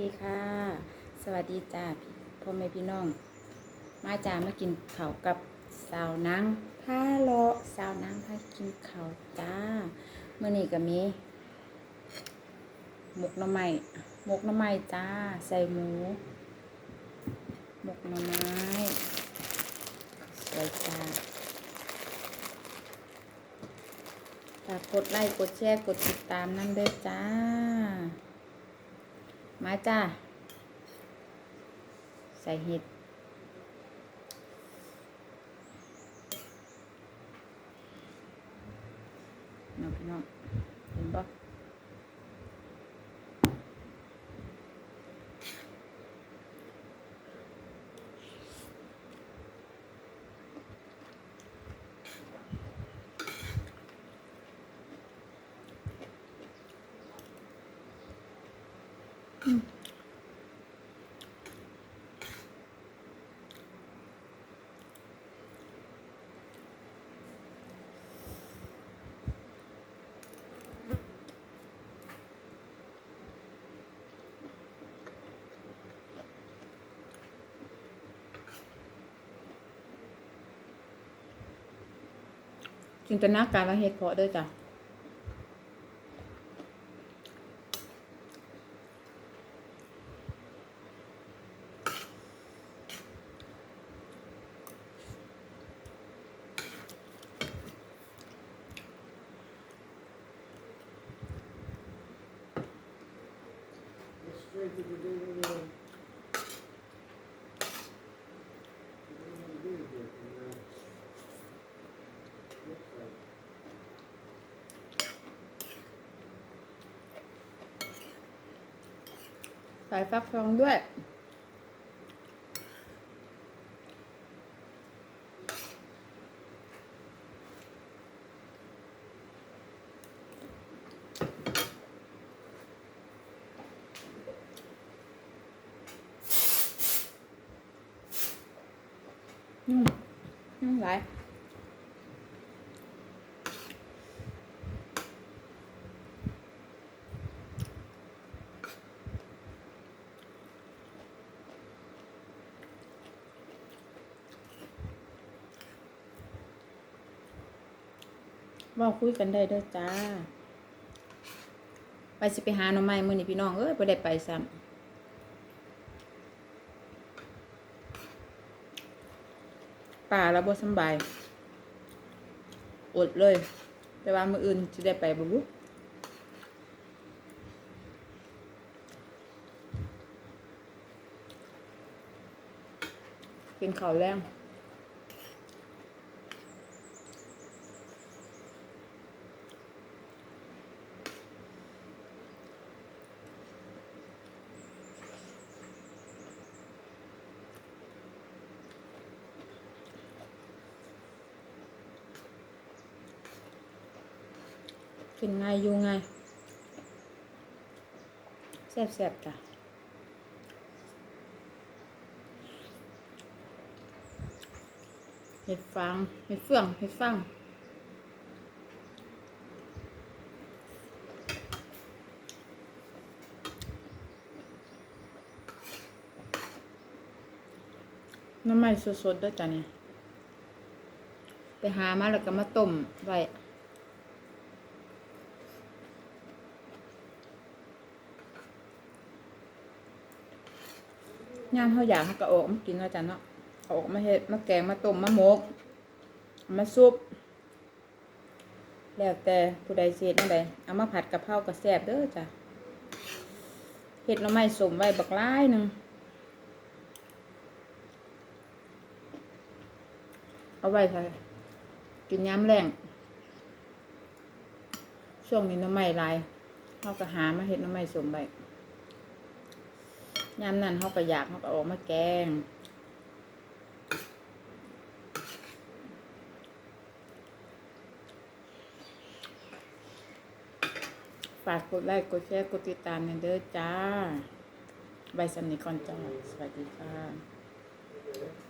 ดีค่ะ สวัสดีจ้าพี่พ่อแม่พี่น้อง มาจ้ามากินข้าวกับสาวนางผ้าเลาะสาวนางผ้ากินข้าวจ้าเมื่อนี้ก็มีหมกหน่อไม้หมกหน่อไม้จ้า ใส่หมูหมกหน่อไม้สวยจ้าฝากกดไลค์กดแชร์กดติดตามนั่นด้วยจ้า มาจ้า ใส่เห็ด น้องพี่น้องเห็นป จินตนาการว่าเห็ดเพาะด้วยจ้ะ ใส่ฟักทองด้วย อืมอืมหลายว่าคุยกันได้เด้อจ้า ไปสิไปหาหน่อไม้มื้อนี้พี่น้องเอ้ยบ่ได้ไปซ้ำ ป่าแล้วบ่สบายอดเลย แต่ว่ามืออื่นจะได้ไปบ่รู้กินข้าวแรง กินไงอยู่ง่ายแซ่บๆจ้ะเห็ดฟางเห็ดเฟืองเห็ดฟางน้ำมันสดๆด้วยจ้ะเนี่ยไปหามาแล้วก็มาต้มไว้ ยามเขาอยากเขาก็ออกมากินแล้วจ้ะเนาะเอาออกมาเฮ็ดมาแกงมาต้มมาหมกมาซุป แล้วแต่ผู้ใดเสียนั่นใดเอามาผัดกับเพราก็แซ่บเด้อจ้ะเฮ็ดหน่อไม้สมไว้บักหลายหนึ่งเอาไว้ค่ะกินยามแรงช่วงนี้หน่อไม้ลายเขาก็หามาเฮ็ดหน่อไม้สมไว้ ยามนั้นเขาก็อยากเขาก็ออกมาแกงฝากกดไลค์กดแชร์กดติดตามในเด้อจ้า ใบสำนีก่อนจ้าสวัสดีค่ะ